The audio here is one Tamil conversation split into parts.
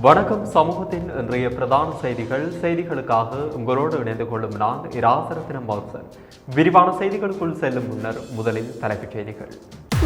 வணக்கம் சமூகத்தின் இன்றைய பிரதான செய்திகள். செய்திகளுக்காக உங்களோடு இணைந்து கொள்ளும் நான் இராசரத்தினம் பாக்சர் விரிவான செய்திகளுக்குள் செல்லும் முன்னர் முதலில் தலைப்புச் செய்திகள்.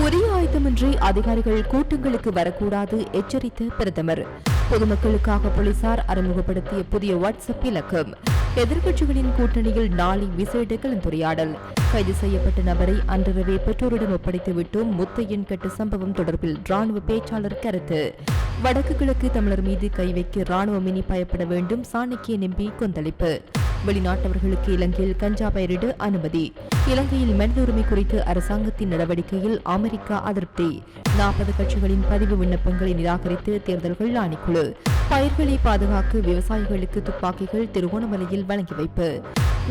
உரிய ஆயுதமின்றி அதிகாரிகள் கூட்டங்களுக்கு வரக்கூடாது எச்சரித்த பிரதமர். பொதுமக்களுக்காக போலீசார் அறிமுகப்படுத்திய புதிய வாட்ஸ்அப் இலக்கம் எதிர்க்கட்சிகளின் கூட்டணியில் நாளை விசேட கலந்துரையாடல். கைது செய்யப்பட்ட நபரை அன்றிரவே பெற்றோரிடம் ஒப்படைத்துவிட்டும் முத்தையன் கட்டு சம்பவம் தொடர்பில் ராணுவ பேச்சாளர் கருத்து. வடக்கு கிழக்கு தமிழர் மீது கை வைக்க ராணுவம் இனி பயப்பட வேண்டும் சாணக்கிய நம்பி கொந்தளிப்பு. வெளிநாட்டவர்களுக்கு இலங்கையில் கஞ்சா பயிரிட அனுமதி. இலங்கையில் மனித உரிமை குறித்து அரசாங்கத்தின் நடவடிக்கையில் அமெரிக்கா அதிருப்தி. நாற்பது கட்சிகளின் பதிவு விண்ணப்பங்களை நிராகரித்து தேர்தல்கள் ஆணைக்குழு. பயிர்களை பாதுகாக்க விவசாயிகளுக்கு துப்பாக்கிகள் திருகோணமலையில் வழங்கி வைப்பு.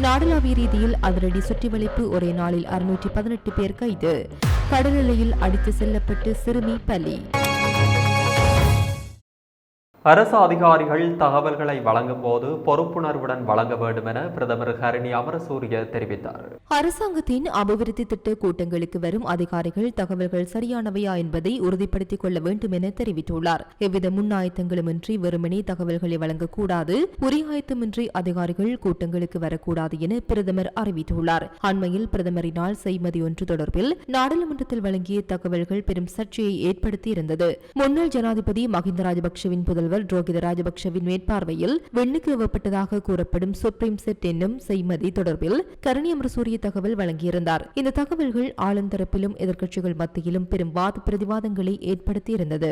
நாடளாவிய ரீதியில் அதிரடி சுற்றிவளைப்பு ஒரே நாளில் அறுநூற்றி பதினெட்டு பேர் கைது. கடல் அடித்து செல்லப்பட்டு சிறுமி பலி. அரசு அதிகாரிகள் தகவல்களை வழங்கும் போது பொறுப்புணர்வுடன் வழங்க வேண்டும் என பிரதமர் ஹரணி அமரசூரிய தெரிவித்தார். அரசாங்கத்தின் அபிவிருத்தி திட்ட கூட்டங்களுக்கு வரும் அதிகாரிகள் தகவல்கள் சரியானவையா என்பதை உறுதிப்படுத்திக் கொள்ள வேண்டும் என தெரிவித்துள்ளார். எவ்வித முன்னாயத்தங்களுமின்றி வெறுமனே தகவல்களை வழங்கக்கூடாது உரிய ஆயத்தமின்றி அதிகாரிகள் கூட்டங்களுக்கு வரக்கூடாது என பிரதமர் அறிவித்துள்ளார். அண்மையில் பிரதமரினால் செய்மதி ஒன்று தொடர்பில் நாடாளுமன்றத்தில் வழங்கிய தகவல்கள் பெரும் சர்ச்சையை ஏற்படுத்தியிருந்தது. முன்னாள் ஜனாதிபதி மஹிந்த ராஜபக்ஷவின் புதல்வர் ரோகித ராஜபக்சவின் மேற்பார்வையில் வெண்ணுக்கு ஏவப்பட்டதாக கூறப்படும் சுப்ரீம் செட் என்னும் செய்மதி தொடர்பில் கரணி அமரசூரிய தகவல் வழங்கியிருந்தார். இந்த தகவல்கள் ஆளுந்தரப்பிலும் எதிர்க்கட்சிகள் மத்தியிலும் பெரும் வாத பிரதிவாதங்களை ஏற்படுத்தியிருந்தது.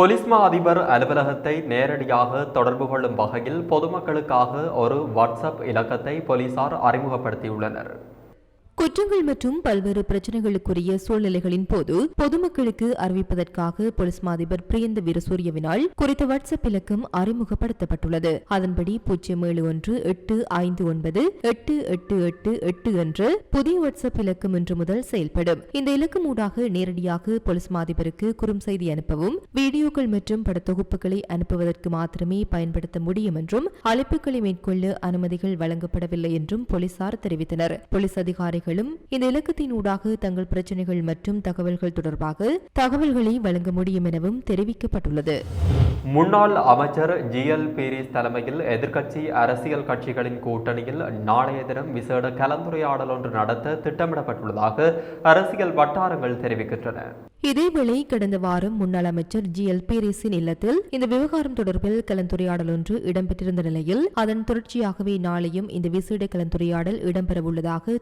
பொலிஸ் மா அதிபர் அலுவலகத்தை நேரடியாக தொடர்பு கொள்ளும் வகையில் பொதுமக்களுக்காக ஒரு வாட்ஸ்அப் இலக்கத்தை போலீசார் அறிமுகப்படுத்தியுள்ளனர். குற்றங்கள் மற்றும் பல்வேறு பிரச்சனைகளுக்குரிய சூழ்நிலைகளின் போது பொதுமக்களுக்கு அறிவிப்பதற்காக போலீஸ் மாதிபர் பிரியந்த வீரசூரியவினால் குறித்த வாட்ஸ்அப் இலக்கம் அறிமுகப்படுத்தப்பட்டுள்ளது. அதன்படி பூஜ்ஜியம் ஏழு ஒன்று எட்டு ஐந்து ஒன்பது எட்டு எட்டு எட்டு எட்டு என்ற புதிய வாட்ஸ்அப் இலக்கம் இன்று முதல் செயல்படும். இந்த இலக்கம் ஊடாக நேரடியாக போலீஸ் மாதிபருக்கு குறும் செய்தி அனுப்பவும் வீடியோக்கள் மற்றும் படத்தொகுப்புகளை அனுப்புவதற்கு மாத்திரமே பயன்படுத்த முடியும் என்றும் அழைப்புகளை மேற்கொள்ள அனுமதிகள் வழங்கப்படவில்லை என்றும் போலீசார் தெரிவித்தனர். போலீஸ் அதிகாரிகள் அதிகாரிகளும் இந்த இலக்கத்தின் ஊடாக தங்கள் பிரச்சனைகள் மற்றும் தகவல்கள் தொடர்பாக தகவல்களை வழங்க முடியும் எனவும் தெரிவிக்கப்பட்டுள்ளது. முன்னாள் அமைச்சர் ஜி எல் பீரிஸ் தலைமையில் எதிர்க்கட்சி அரசியல் கட்சிகளின் கூட்டணியில் நாளைய தினம் விசேட கலந்துரையாடல் ஒன்று நடத்த திட்டமிடப்பட்டுள்ளதாக அரசியல் வட்டாரங்கள் தெரிவிக்கின்றன. இதேவேளை கடந்த வாரம் முன்னாள் அமைச்சர் ஜி எல் பீரிஸின் இல்லத்தில் இந்த விவகாரம் தொடர்பில் கலந்துரையாடல் ஒன்று இடம்பெற்றிருந்த நிலையில் அதன் தொடர்ச்சியாகவே நாளையும் இந்த விசேட கலந்துரையாடல் இடம்பெறவுள்ளதாக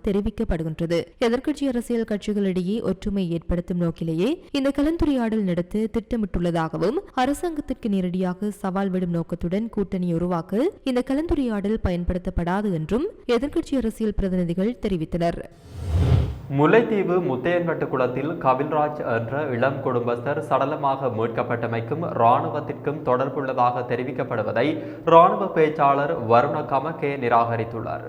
தெரிவிக்கப்படுகின்றது எதிர்க்கட்சி அரசியல் கட்சிகளிடையே ஒற்றுமை ஏற்படுத்தும் நோக்கிலேயே இந்த கலந்துரையாடல் நடத்த திட்டமிட்டுள்ளதாகவும் அரசாங்கத்திற்கு நேரடியாக சவால் விடும் நோக்கத்துடன் கூட்டணி உருவாக்க இந்த கலந்துரையாடல் பயன்படுத்தப்படாது என்றும் எதிர்க்கட்சி அரசியல் பிரதிநிதிகள் தெரிவித்தனர். முல்லைத்தீவு முத்தையங்கட்டு குளத்தில் கபில்ராஜ் என்ற இளம் குடும்பஸ்தர் சடலமாக மீட்கப்பட்டமைக்கும் இராணுவத்திற்கும் தொடர்புள்ளதாக தெரிவிக்கப்படுவதை இராணுவ பேச்சாளர் வருண கமகே நிராகரித்துள்ளார்.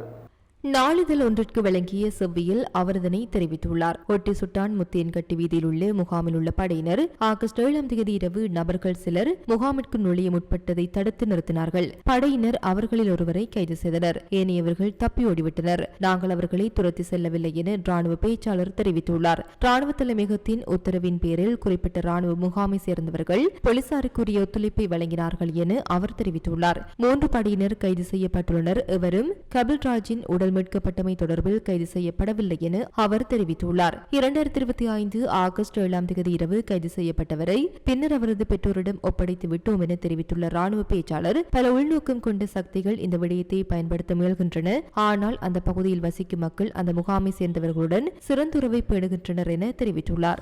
நாளிதழ் ஒன்றிற்கு வழங்கிய செவ்வியில் அவர் இதனை தெரிவித்துள்ளார். ஒட்டி சுட்டான் முத்தியன்கட்டி வீதியில் உள்ள முகாமில் உள்ள படையினர். ஆகஸ்ட் ஏழாம் தேதி இரவு நபர்கள் சிலர் முகாமிற்கு நுழைய முற்பட்டதை தடுத்து நிறுத்தினார்கள். படையினர் அவர்களில் ஒருவரை கைது செய்தனர். ஏனையவர்கள் தப்பியோடிவிட்டனர் நாங்கள் அவர்களை துரத்தி செல்லவில்லை என ராணுவ பேச்சாளர் தெரிவித்துள்ளார். ராணுவ தலைமையகத்தின் உத்தரவின் பேரில் குறிப்பிட்ட ராணுவ முகாமை சேர்ந்தவர்கள் போலீசாருக்குரிய ஒத்துழைப்பை வழங்கினார்கள் என அவர் தெரிவித்துள்ளார். மூன்று படையினர் கைது செய்யப்பட்டுள்ளனர். இவரும் கபில்ராஜின் உடல் மீட்கப்பட்டமை தொடர்பில் கைது செய்யப்படவில்லை என அவர் தெரிவித்துள்ளார். இரண்டாயிரத்தி இருபத்தி ஐந்து ஆகஸ்ட் ஏழாம் தேதி இரவு கைது செய்யப்பட்டவரை பின்னர் அவரது பெற்றோரிடம் ஒப்படைத்து விட்டோம் என தெரிவித்துள்ள ராணுவ பேச்சாளர் பல உள்நோக்கம் கொண்ட சக்திகள் இந்த விடயத்தை பயன்படுத்த முயல்கின்றன. ஆனால் அந்த பகுதியில் வசிக்கும் மக்கள் அந்த முகாமை சேர்ந்தவர்களுடன் சிறந்துறவை பேணுகின்றனர் என தெரிவித்துள்ளார்.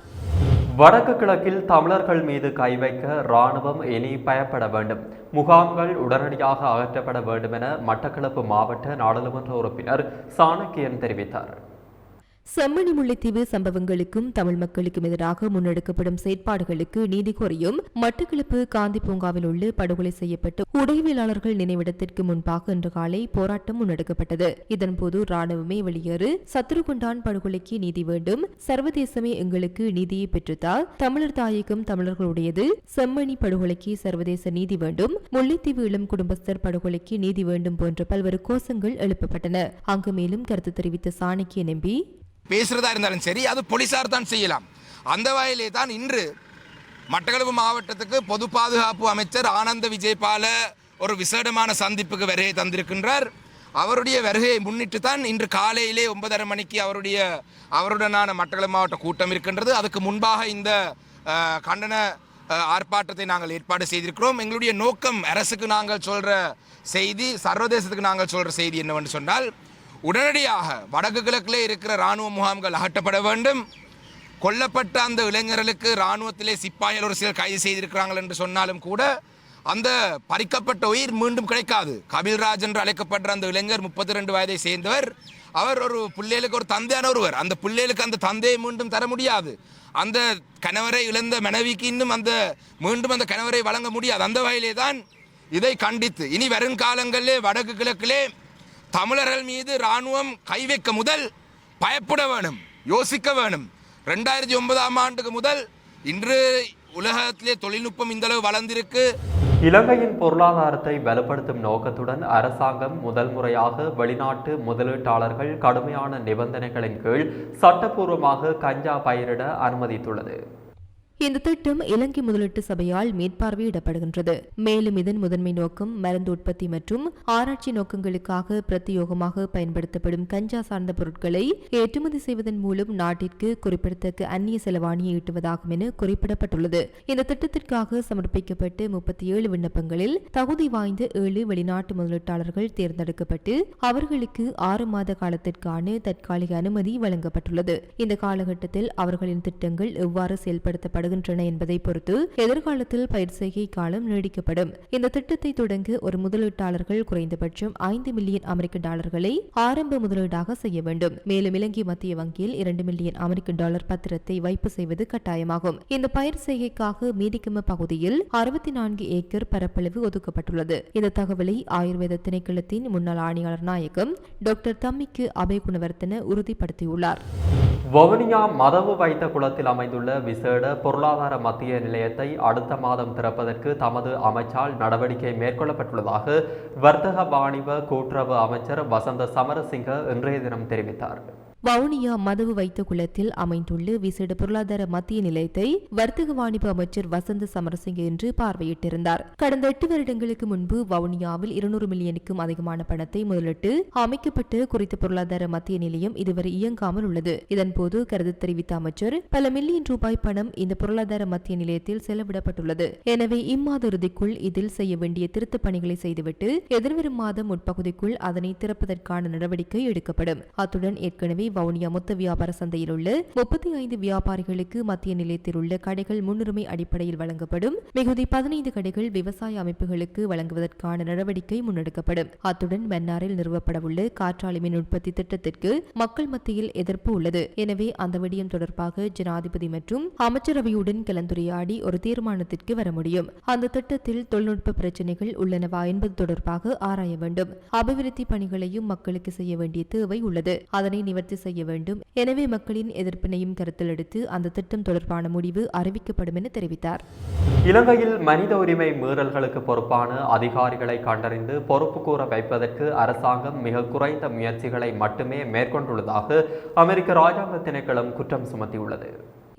வடக்கு கிழக்கில் தமிழர்கள் மீது கை வைக்க இராணுவம் இனி பயப்பட வேண்டும். முகாம்கள் உடனடியாக அகற்றப்பட வேண்டும் என மட்டக்களப்பு மாவட்ட நாடாளுமன்ற உறுப்பினர் சாணக்கியன் தெரிவித்தார். செம்மணி முல்லைத்தீவு சம்பவங்களுக்கும் தமிழ் மக்களுக்கும் எதிராக முன்னெடுக்கப்படும் செயற்பாடுகளுக்கு நீதி கோரியும் மட்டக்களப்பு காந்தி பூங்காவில் உள்ள படுகொலை செய்யப்பட்ட உடைவியலாளர்கள் நினைவிடத்திற்கு முன்பாக இன்று காலை போராட்டம் முன்னெடுக்கப்பட்டது. இதன்போது ராணுவமே வெளியேறு சத்ருகுண்டான் படுகொலைக்கு நீதி வேண்டும். சர்வதேசமே எங்களுக்கு நீதியை பெற்றுத்தால் தமிழர் தாயகம் தமிழர்களுடையது. செம்மணி படுகொலைக்கு சர்வதேச நீதி வேண்டும். முல்லைத்தீவு இளம் குடும்பஸ்தர் படுகொலைக்கு நீதி வேண்டும் போன்ற பல்வேறு கோஷங்கள் எழுப்பப்பட்டன. அங்கு மேலும் கருத்து தெரிவித்த சாணக்கிய நம்பி பேசுகிறதா இருந்தாலும் சரி அது போலீசார் தான் செய்யலாம். அந்த வகையிலே தான் இன்று மட்டக்களப்பு மாவட்டத்துக்கு பொது பாதுகாப்பு அமைச்சர் ஆனந்த விஜயபால ஒரு விசேடமான சந்திப்புக்கு வருகை தந்திருக்கின்றார். அவருடைய வருகையை முன்னிட்டு தான் இன்று காலையிலே ஒன்பதரை மணிக்கு அவருடைய அவருடனான மட்டக்களப்பு மாவட்ட கூட்டம் இருக்கின்றது. அதுக்கு முன்பாக இந்த கண்டன ஆர்ப்பாட்டத்தை நாங்கள் ஏற்பாடு செய்திருக்கிறோம். எங்களுடைய நோக்கம் அரசுக்கு நாங்கள் சொல்கிற செய்தி சர்வதேசத்துக்கு நாங்கள் சொல்கிற செய்தி என்னவென்று சொன்னால் உடனடியாக வடக்கு கிழக்கிலே இருக்கிற இராணுவ முகாம்கள் அகற்றப்பட வேண்டும். கொல்லப்பட்ட அந்த இளைஞர்களுக்கு இராணுவத்திலே சிப்பாய்கள் ஒரு சிலர் கைது செய்திருக்கிறார்கள் என்று சொன்னாலும் கூட அந்த பறிக்கப்பட்ட உயிர் மீண்டும் கிடைக்காது. கபில்ராஜ் என்று அழைக்கப்படுற அந்த இளைஞர் முப்பத்தி ரெண்டு வயதை சேர்ந்தவர். அவர் ஒரு பிள்ளைகளுக்கு ஒரு தந்தையான ஒருவர். அந்த பிள்ளைகளுக்கு அந்த தந்தையை மீண்டும் தர முடியாது. அந்த கணவரை இழந்த மனைவிக்கு இன்னும் அந்த மீண்டும் அந்த கணவரை வழங்க முடியாது. அந்த வகையிலே தான் இதை கண்டித்து இனி வருங்காலங்களிலே வடக்கு கிழக்கிலே தமிழர்கள் மீது இராணுவம் கை வைக்க முதல் பயப்பட வேணும் யோசிக்க வேணும். ரெண்டாயிரத்தி ஒன்பதாம் ஆண்டுக்கு முதல் இன்று உலகத்திலே தொழில்நுட்பம் இந்த அளவு வளர்ந்திருக்கு. இலங்கையின் பொருளாதாரத்தை பலப்படுத்தும் நோக்கத்துடன் அரசாங்கம் முதல் முறையாக வெளிநாட்டு முதலீட்டாளர்கள் கடுமையான நிபந்தனைகளின் கீழ் சட்டப்பூர்வமாக கஞ்சா பயிரிட அனுமதித்துள்ளது. இந்த திட்டம் இலங்கை முதலீட்டு சபையால் மேற்பார்வையிடப்படுகின்றது. மேலும் இதன் முதன்மை நோக்கம் மருந்து உற்பத்தி மற்றும் ஆராய்ச்சி நோக்கங்களுக்காக பிரத்யோகமாக பயன்படுத்தப்படும் கஞ்சா சார்ந்த பொருட்களை ஏற்றுமதி செய்வதன் மூலம் நாட்டிற்கு குறிப்பிடத்தக்க அந்நிய செலவாணியை ஈட்டுவதாகும் என குறிப்பிடப்பட்டுள்ளது. இந்த திட்டத்திற்காக சமர்ப்பிக்கப்பட்டு முப்பத்தி ஏழு விண்ணப்பங்களில் தகுதி வாய்ந்த ஏழு வெளிநாட்டு முதலீட்டாளர்கள் தேர்ந்தெடுக்கப்பட்டு அவர்களுக்கு ஆறு மாத காலத்திற்கான தற்காலிக அனுமதி வழங்கப்பட்டுள்ளது. இந்த காலகட்டத்தில் அவர்களின் திட்டங்கள் எவ்வாறு செயல்படுத்தப்படும் செயல்படுத்தப்படுகின்றன என்பதை பொறுத்து எதிர்காலத்தில் பயிர் செய்கை காலம் நீடிக்கப்படும். இந்த திட்டத்தை தொடங்க ஒரு முதலீட்டாளர்கள் குறைந்தபட்சம் ஐந்து மில்லியன் அமெரிக்க டாலர்களை ஆரம்ப முதலீடாக செய்ய வேண்டும். மேலும் இலங்கை மத்திய வங்கியில் இரண்டு மில்லியன் அமெரிக்க டாலர் பத்திரத்தை வைப்பு செய்வது கட்டாயமாகும். இந்த பயிர் செய்கைக்காக மீதிக்கும பகுதியில் அறுபத்தி நான்கு ஏக்கர் பரப்பளவு ஒதுக்கப்பட்டுள்ளது. இந்த தகவலை ஆயுர்வேத திணைக்களத்தின் முன்னாள் ஆணையாளர் நாயகம் டாக்டர் தம்மிக்கு அபய குணவர்த்தன உறுதிப்படுத்தியுள்ளார். வவுனியா மதவு வைத்த குளத்தில் அமைந்துள்ள விசேட பொருள் பொருளாதார மத்திய நிலையத்தை அடுத்த மாதம் திறப்பதற்கு தமது அமைச்சால் நடவடிக்கை மேற்கொள்ளப்பட்டுள்ளதாக வர்த்தக வாணிப கூட்டுறவு அமைச்சர் வசந்த சமரசிங்க இன்றைய தினம் தெரிவித்தார். வவுனியா மதவு வைத்த குளத்தில் அமைந்துள்ள விசேட பொருளாதார மத்திய நிலையத்தை வர்த்தக வாணிப அமைச்சர் வசந்த சமரசிங்க இன்று பார்வையிட்டிருந்தார். கடந்த எட்டு வருடங்களுக்கு முன்பு வவுனியாவில் இருநூறு மில்லியனுக்கும் அதிகமான பணத்தை முதலிட்டு அமைக்கப்பட்டு குறித்த பொருளாதார மத்திய நிலையம் இதுவரை இயங்காமல் உள்ளது. இதன்போது கருத்து தெரிவித்த அமைச்சர் பல மில்லியன் ரூபாய் பணம் இந்த பொருளாதார மத்திய நிலையத்தில் செலவிடப்பட்டுள்ளது. எனவே இம்மாத இறுதிக்குள் இதில் செய்ய வேண்டிய திருத்தப் பணிகளை செய்துவிட்டு எதிர்வரும் மாதம் முற்பகுதிக்குள் அதனை திறப்பதற்கான நடவடிக்கை எடுக்கப்படும். அத்துடன் ஏற்கனவே வவுனியா மொத்த வியாபார சந்தையில் உள்ள முப்பத்தி ஐந்து வியாபாரிகளுக்கு மத்திய நிலையத்தில் உள்ள கடைகள் முன்னுரிமை அடிப்படையில் வழங்கப்படும். மிகுதி பதினைந்து கடைகள் விவசாய அமைப்புகளுக்கு வழங்குவதற்கான நடவடிக்கை முன்னெடுக்கப்படும். அத்துடன் மன்னாரில் நிறுவப்படவுள்ள காற்றாலை மின் உற்பத்தி திட்டத்திற்கு மக்கள் மத்தியில் எதிர்ப்பு உள்ளது. எனவே அந்த விடயம் தொடர்பாக ஜனாதிபதி மற்றும் அமைச்சரவையுடன் கலந்துரையாடி ஒரு தீர்மானத்திற்கு வர முடியும். அந்த திட்டத்தில் தொழில்நுட்ப பிரச்சினைகள் உள்ளனவா என்பது தொடர்பாக ஆராய வேண்டும். அபிவிருத்தி பணிகளையும் மக்களுக்கு செய்ய வேண்டிய தேவை உள்ளது. அதனை நிவர்த்தி செய்ய வேண்டும். எனவே மக்களின் எதிர்ப்பினையும் கருத்தில் எடுத்து அந்த திட்டம் தொடர்பான முடிவு அறிவிக்கப்படும் என தெரிவித்தார். இலங்கையில் மனித உரிமை மீறல்களுக்கு பொறுப்பான அதிகாரிகளை கண்டறிந்து பொறுப்பு கூற வைப்பதற்கு அரசாங்கம் மிக குறைந்த முயற்சிகளை மட்டுமே மேற்கொண்டுள்ளதாக அமெரிக்க ராஜாங்க திணைக்களம் குற்றம் சுமத்தியுள்ளது.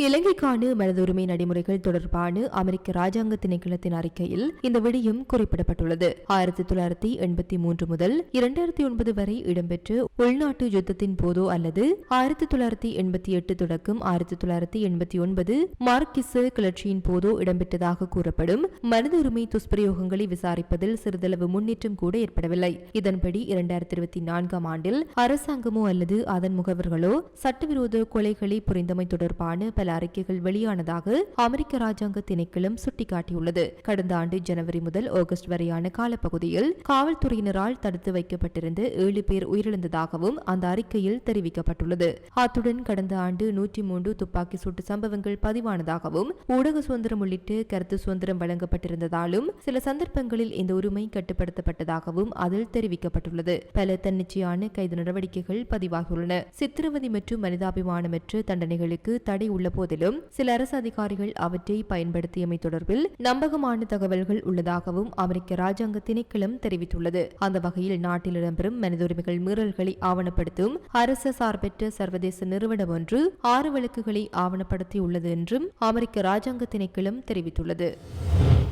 இலங்கைக்கான மனித உரிமை நடைமுறைகள் தொடர்பான அமெரிக்க ராஜாங்க திணைக்களத்தின் அறிக்கையில் இந்த விடயம் குறிப்பிடப்பட்டுள்ளது. ஆயிரத்தி தொள்ளாயிரத்தி எண்பத்தி மூன்று முதல் இரண்டாயிரத்தி ஒன்பது வரை இடம்பெற்ற உள்நாட்டு யுத்தத்தின் போதோ அல்லது ஆயிரத்தி தொள்ளாயிரத்தி எண்பத்தி எட்டு தொடக்கம் ஆயிரத்தி தொள்ளாயிரத்தி எண்பத்தி ஒன்பது மார்க்கிச கிளர்ச்சியின் போதோ இடம்பெற்றதாக கூறப்படும் மனித உரிமை துஷ்பிரயோகங்களை விசாரிப்பதில் சிறிதளவு முன்னேற்றம் கூட ஏற்படவில்லை. இதன்படி இரண்டாயிரத்தி இருபத்தி நான்காம் ஆண்டில் அரசாங்கமோ அல்லது அதன் முகவர்களோ சட்டவிரோத கொலைகளை புரிந்தமை தொடர்பான பல பல அறிக்கைகள் வெளியானதாக அமெரிக்க ராஜாங்க திணைக்களம் சுட்டிக்காட்டியுள்ளது. கடந்த ஆண்டு ஜனவரி முதல் ஆகஸ்ட் வரையான காலப்பகுதியில் காவல்துறையினரால் தடுத்து வைக்கப்பட்டிருந்த ஏழு பேர் உயிரிழந்ததாகவும் அந்த அறிக்கையில் தெரிவிக்கப்பட்டுள்ளது. அத்துடன் கடந்த ஆண்டு நூற்றி மூன்று துப்பாக்கி சூட்டு சம்பவங்கள் பதிவானதாகவும் ஊடக சுதந்திரம் உள்ளிட்டு கருத்து சுதந்திரம் வழங்கப்பட்டிருந்ததாலும் சில சந்தர்ப்பங்களில் இந்த உரிமை கட்டுப்படுத்தப்பட்டதாகவும் அதில் தெரிவிக்கப்பட்டுள்ளது. பல தன்னிச்சையான கைது நடவடிக்கைகள் பதிவாகியுள்ளன. சித்திரவதை மற்றும் மனிதாபிமானமற்ற தண்டனைகளுக்கு தடை உள்ள போதிலும் சில அரசு அதிகாரிகள் அவற்றை பயன்படுத்தியமை தொடர்பில் நம்பகமான தகவல்கள் உள்ளதாகவும் அமெரிக்க ராஜாங்க திணைக்களம் தெரிவித்துள்ளது. அந்த வகையில் நாட்டில் இடம்பெறும் மனித உரிமைகள் மீறல்களை ஆவணப்படுத்தும் அரசு சார்பற்ற சர்வதேச நிறுவனம் ஒன்று ஆறு வழக்குகளை ஆவணப்படுத்தியுள்ளது என்றும் அமெரிக்க ராஜாங்க திணைக்களம் தெரிவித்துள்ளது.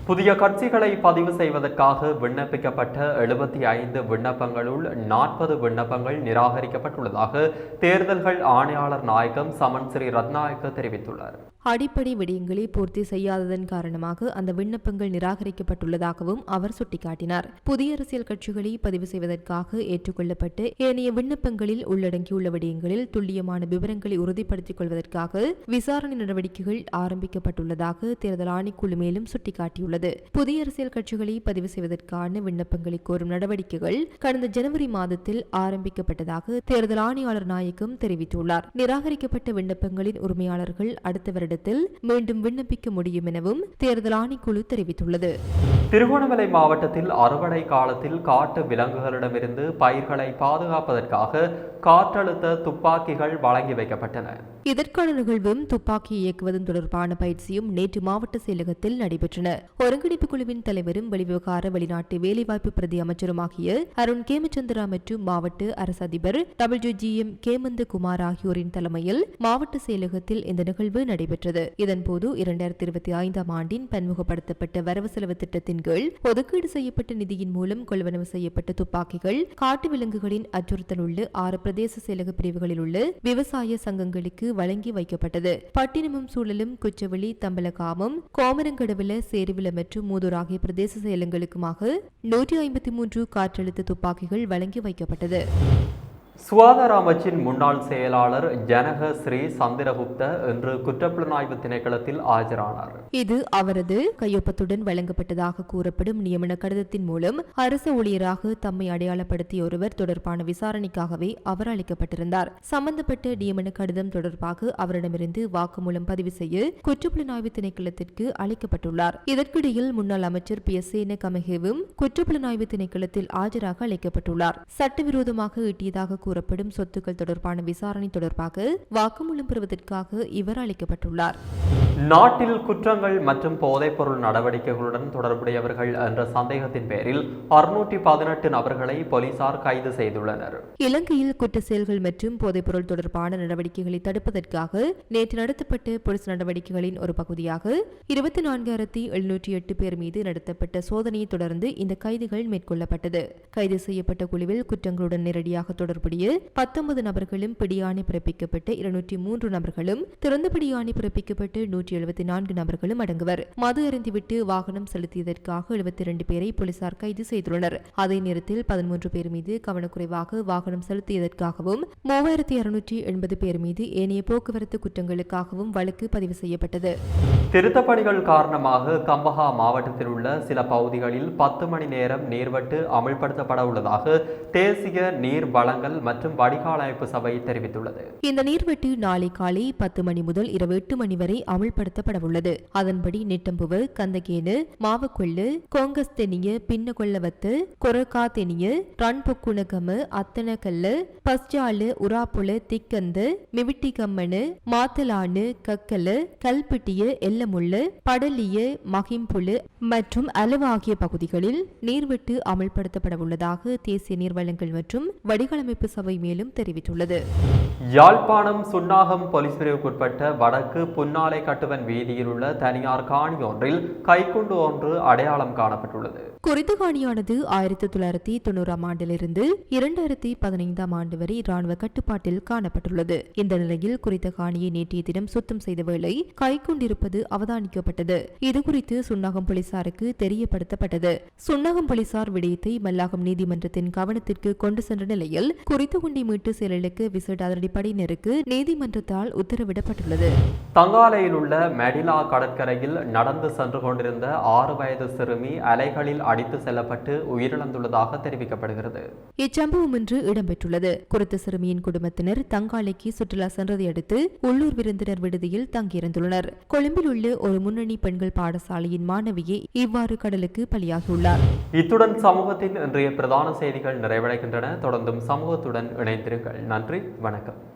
புதிய கட்சிகளை பதிவு செய்வதற்காக விண்ணப்பிக்கப்பட்ட எழுபத்தி ஐந்து விண்ணப்பங்களுள் நாற்பது விண்ணப்பங்கள் நிராகரிக்கப்பட்டுள்ளதாக தேர்தல்கள் ஆணையாளர் நாயகம் சமன் ஸ்ரீ ரத்நாயக்க தெரிவித்துள்ளார். அடிப்படை விடயங்களை பூர்த்தி செய்யாததன் காரணமாக அந்த விண்ணப்பங்கள் நிராகரிக்கப்பட்டுள்ளதாகவும் அவர் சுட்டிக்காட்டினார். புதிய அரசியல் கட்சிகளை பதிவு செய்வதற்காக ஏற்றுக்கொள்ளப்பட்டு ஏனைய விண்ணப்பங்களில் உள்ளடங்கியுள்ள விடயங்களில் துல்லியமான விவரங்களை உறுதிப்படுத்திக் கொள்வதற்காக விசாரணை நடவடிக்கைகள் ஆரம்பிக்கப்பட்டுள்ளதாக தேர்தல் ஆணைக்குழு மேலும் சுட்டிக்காட்டியுள்ளது. புதிய அரசியல் கட்சிகளை பதிவு செய்வதற்கான விண்ணப்பங்களை கோரும் நடவடிக்கைகள் கடந்த ஜனவரி மாதத்தில் ஆரம்பிக்கப்பட்டதாக தேர்தல் ஆணையாளர் நாயக்கம் தெரிவித்துள்ளார். நிராகரிக்கப்பட்ட விண்ணப்பங்களின் உரிமையாளர்கள் அடுத்த நேரத்தில் மீண்டும் விண்ணப்பிக்க முடியும் எனவும் தேர்தல் ஆணைக்குழு தெரிவித்துள்ளது. திருகோணமலை மாவட்டத்தில் அறுவடை காலத்தில் காட்டு விலங்குகளிடமிருந்து பயிர்களை பாதுகாப்பதற்காக காற்றழுத்த துப்பாக்கிகள் வழங்கி வைக்கப்பட்டன. இதற்கான நிகழ்வும் துப்பாக்கி இயக்குவதும் தொடர்பான பயிற்சியும் நேற்று மாவட்ட செயலகத்தில் நடைபெற்றன. ஒருங்கிணைப்பு குழுவின் தலைவரும் வெளிவிவகார வெளிநாட்டு வேலைவாய்ப்பு பிரதி அமைச்சருமாகிய அருண் கேமச்சந்திரா மற்றும் மாவட்ட அரசு அதிபர் W G M Hemantha Kumar ஆகியோரின் தலைமையில் மாவட்ட செயலகத்தில் இந்த நிகழ்வு நடைபெற்றது. இதன்போது இரண்டாயிரத்தி இருபத்தி ஐந்தாம் ஆண்டின் பன்முகப்படுத்தப்பட்ட வரவு செலவு திட்டத்தின் கீழ் ஒதுக்கீடு செய்யப்பட்ட நிதியின் மூலம் கொள்வனவு செய்யப்பட்ட துப்பாக்கிகள் காட்டு விலங்குகளின் அச்சுறுத்தல் உள்ள ஆறு பிரதேச செயலக பிரிவுகளில் உள்ள விவசாய சங்கங்களுக்கு வழங்கி வைக்கப்பட்டது. பட்டினமும் சூழலும் குச்சவெளி தம்பலகாமம் கோமரங்கடவுல சேருவில மற்றும் மூதூர் ஆகிய பிரதேச செயலங்களுக்குமாக நூற்றி ஐம்பத்தி மூன்று காற்றழுத்த துப்பாக்கிகள் வழங்கி வைக்கப்பட்டது. சுகாதார அமைச்சின் முன்னாள் செயலாளர் ஜனக ஸ்ரீ சந்திரகுப்த இன்று குற்றப்புலனாய்வு திணைக்களத்தில் ஆஜரானார். இது அவரது கையொப்பத்துடன் வழங்கப்பட்டதாக கூறப்படும் நியமன கடிதத்தின் மூலம் அரசு ஊழியராக தம்மை அடையாளப்படுத்திய ஒருவர் தொடர்பான விசாரணைக்காகவே அவர் அளிக்கப்பட்டிருந்தார். சம்பந்தப்பட்ட நியமன கடிதம் தொடர்பாக அவரிடமிருந்து வாக்குமூலம் பதிவு செய்ய குற்றப்புலனாய்வு திணைக்களத்திற்கு அளிக்கப்பட்டுள்ளார். இதற்கிடையில் முன்னாள் அமைச்சர் பி. எஸ். சேன கமகேவும் குற்றப்புலனாய்வு திணைக்களத்தில் ஆஜராக அழைக்கப்பட்டுள்ளார் சட்டவிரோதமாக ஈட்டியதாக கூறப்படும் சொத்துக்கள் தொடர்பான விசாரணை தொடர்பாக வாக்குமூலம் பெறுவதற்காக இவர் அழைக்கப்பட்டுள்ளார் நாட்டில் குற்றங்கள் மற்றும் போதைப்பொருள் நடவடிக்கைகளுடன் தொடர்புடையவர்கள் என்ற சந்தேகத்தின் பேரில் அறுநூற்றி பதினெட்டு நபர்களை போலீசார் கைது செய்துள்ளனர். இலங்கையில் குற்ற செயல்கள் மற்றும் போதைப்பொருள் தொடர்பான நடவடிக்கைகளை தடுப்பதற்காக நேற்று நடத்தப்பட்ட போலீஸ் நடவடிக்கைகளின் ஒரு பகுதியாக இருபத்தி நான்காயிரத்தி எழுநூற்றி எட்டு பேர் மீது நடத்தப்பட்ட சோதனையை தொடர்ந்து இந்த கைதுகள் மேற்கொள்ளப்பட்டது. கைது செய்யப்பட்ட குழுவில் குற்றங்களுடன் நேரடியாக தொடர்புடைய கூடிய பத்தொன்பது நபர்களும் பிடியாணை பிறப்பிக்கப்பட்ட இருநூற்றி மூன்று நபர்களும் திறந்த பிடியாணை பிறப்பிக்கப்பட்டு நூற்றி எழுபத்தி நான்கு நபர்களும் அடங்குவர். மது அருந்திவிட்டு வாகனம் செலுத்தியதற்காக எழுபத்தி இரண்டு பேரை போலீசார் கைது செய்துள்ளனர். அதே நேரத்தில் பதிமூன்று பேர் மீது கவனக்குறைவாக வாகனம் செலுத்தியதற்காகவும் மூவாயிரத்தி இருநூற்றி எண்பது பேர் மீது ஏனைய போக்குவரத்து குற்றங்களுக்காகவும் வழக்கு பதிவு செய்யப்பட்டது. திருத்தப் பணிகள் காரணமாக கம்பஹா மாவட்டத்தில் உள்ள சில பகுதிகளில் பத்து மணி நேரம் நீர்வட்டு அமல்படுத்தப்பட உள்ளதாக தேசிய நீர் வளங்கள் மற்றும் வடிகாலமைப்பு சபை தெரிவித்துள்ளது. இந்த நீர்வெட்டு நாளை காலை பத்து மணி முதல் இரவு எட்டு மணி வரை அமல்படுத்தப்பட உள்ளது. அதன்படி நெட்டம்புவ கந்தகேனு மாவக்கொள்ளு கோங்கஸ்தெனிய பின்னகொள்ளவத்து கொரகாத்தெனிய ரன்பொக்குணகம அத்தனக்கல்லு பஸ்ஜாலு உராப்புல திக்கந்து மிவிட்டிகம்மனு மாத்தலானு கக்கலு கல்பிட்டிய எல்லமுள்ளு படலிய மகிம்புலு மற்றும் அலுவ ஆகிய பகுதிகளில் நீர்வெட்டு அமல்படுத்தப்பட உள்ளதாக தேசிய நீர்வளங்கள் மற்றும் வடிகளமைப்பு சபை மேலும் தெரிவித்துள்ளது. யாழ்ப்பாணம் சுன்னாகம் போலீஸ் பிரிவுக்குட்பட்ட வடக்கு புன்னாலை கட்டுவன் வீதியில் உள்ள தனியார் காணி ஒன்றில் கைக்குண்டு ஒன்று அடையாளம் காணப்பட்டுள்ளது. குறித்த காணியானது ஆயிரத்தி தொள்ளாயிரத்தி தொண்ணூறாம் ஆண்டிலிருந்து இரண்டாயிரத்தி பதினைந்தாம் ஆண்டு வரை இராணுவ கட்டுப்பாட்டில் காணப்பட்டுள்ளது. இந்த நிலையில் குறித்த காணியை நேற்றைய தினம் சுத்தம் செய்த வேளை கைக்கொண்டிருப்பது அவதானிக்கப்பட்டது. இதுகுறித்து சுன்னாகம் போலீசாருக்கு தெரியப்படுத்தப்பட்டது. சுன்னாகம் போலீசார் விடயத்தை மல்லாகம் நீதிமன்றத்தின் கவனத்திற்கு கொண்டு சென்ற நிலையில் குறித்த குண்டி மீட்டு செயலுக்கு விசேட அதிரடிப்படையினருக்கு நீதிமன்றத்தால் உத்தரவிடப்பட்டுள்ளது. தங்காலையில் உள்ள மெடிலா கடற்கரையில் நடந்து சென்று கொண்டிருந்த ஆறு வயது சிறுமி அலைகளில் அடித்து செல்லப்பட்டு உயிரிழந்துள்ளதாக தெரிவிக்கப்படுகிறது. இச்சம்பவம் இன்று இடம்பெற்றுள்ளது. குறித்த சிறுமியின் குடும்பத்தினர் தங்காலைக்கு சுற்றுலா சென்றதை அடுத்து உள்ளூர் விருந்தினர் விடுதியில் தங்கியிருந்துள்ளனர். கொழும்பில் உள்ள ஒரு முன்னணி பெண்கள் பாடசாலையின் மாணவியே இவ்வாறு கடலுக்கு பலியாகியுள்ளார். இத்துடன் சமூகத்தின் இன்றைய பிரதான செய்திகள் நிறைவடைகின்றன. தொடர்ந்தும் சமூகத்துடன் இணைந்திருங்கள். நன்றி. வணக்கம்.